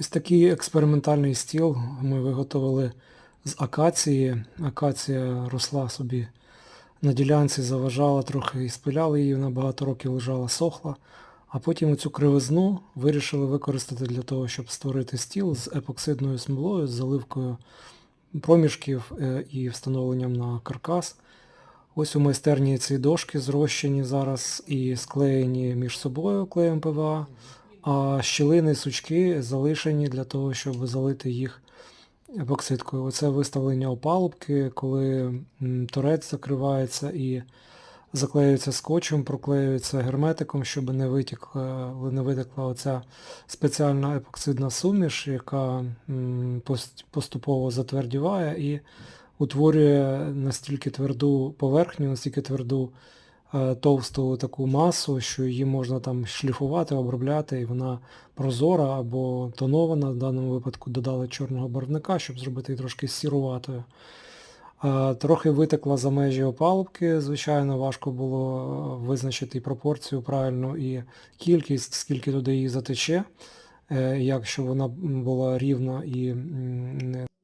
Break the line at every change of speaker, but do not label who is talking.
Ось такий експериментальний стіл ми виготовили з акації. Акація росла собі на ділянці, заважала трохи і спиляли її, вона багато років лежала, сохла. А потім цю кривизну вирішили використати для того, щоб створити стіл з епоксидною смолою, з заливкою проміжків е, і встановленням на каркас. Ось у майстерні ці дошки зрощені зараз і склеєні між собою клеєм ПВА, а щілини, сучки залишені для того, щоб залити їх епоксидкою. Оце виставлення опалубки, коли торець закривається і заклеюється скотчем, проклеюється герметиком, щоб не витікла, не витекла оця спеціальна епоксидна суміш, яка поступово затвердіває і утворює настільки тверду поверхню, настільки тверду товсту таку масу, що її можна там шліфувати, обробляти, і вона прозора або тонована. В даному випадку додали чорного барвника, щоб зробити її трошки сіруватою. Е, Трохи витекла за межі опалубки, звичайно, важко було е, визначити пропорцію правильну і кількість, скільки туди її затече, е, як щоб вона була рівна і